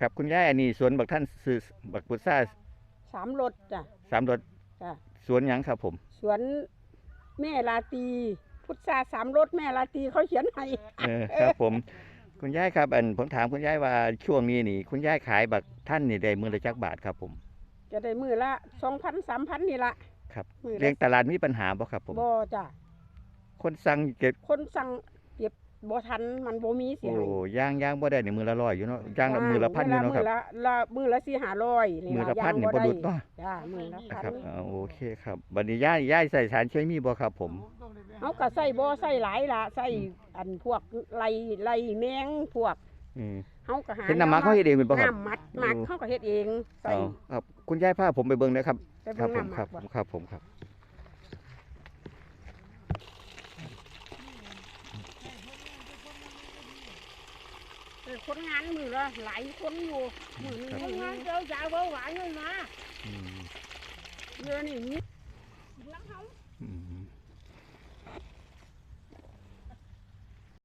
ครับคุณยายอันนี้สวนบักท่านซื้อบักพุทราสามรถจ้ะสามรถจ้ะสวนหยังครับผม สวนแม่ลาตรีพุทธาสามรถแม่ลาตรีเขาเขียนให้เออครับผม คุณยายครับ อันผมถามคุณยายว่าช่วงนี้นี่ คุณยายขายบักท่านนี่ได้มือละจักบาทครับผม จะได้มือละสองพันสามพันนี่ละครับ มือเลี้ยงละตลาดมีปัญหาบ่ครับผม บ่จ้ะคนสั่งเก็บคนสั่งเก็ บบ่ทันมันบ่มีเสีโอ้ยย่างย่างบ่ได้นี่มือละร้อยอยู่เนาะย่างละมือละพันอยู่เนาะครับ มือละละมือละสี่ห้าร้อยนี่มือละย่างพันนี่บ่ได้หลุดเนาะจ้ามือละนะพันครับอ่าโอเคครับบัดนี้ย่ายย่ายใส่สารเคมีบ่ครับผมเอาก็ใส่บ่ใส่หลายละใส่อันพวกไล่ไล่แมงพวกอืมเฮาก็หาเห็นน้ำหมักเขาเฮ็ดเองเป็นบ่ครับน้ำมัดหมักโอ้เฮาก็เฮ็ดเองใส่เอาครับ คุณยายพาผมไปเบิ่งหนะครับ ไปครัเบิ่บงผมน้ำหครัมับกบ่ครับผมครับ เออ คนงานมือละหลายคนอยู่มือหนึงครับมือหงานนึงเจ้าสาวเบาหวานนี่นะอืมเดือนนี้มีหลังเฮาอืม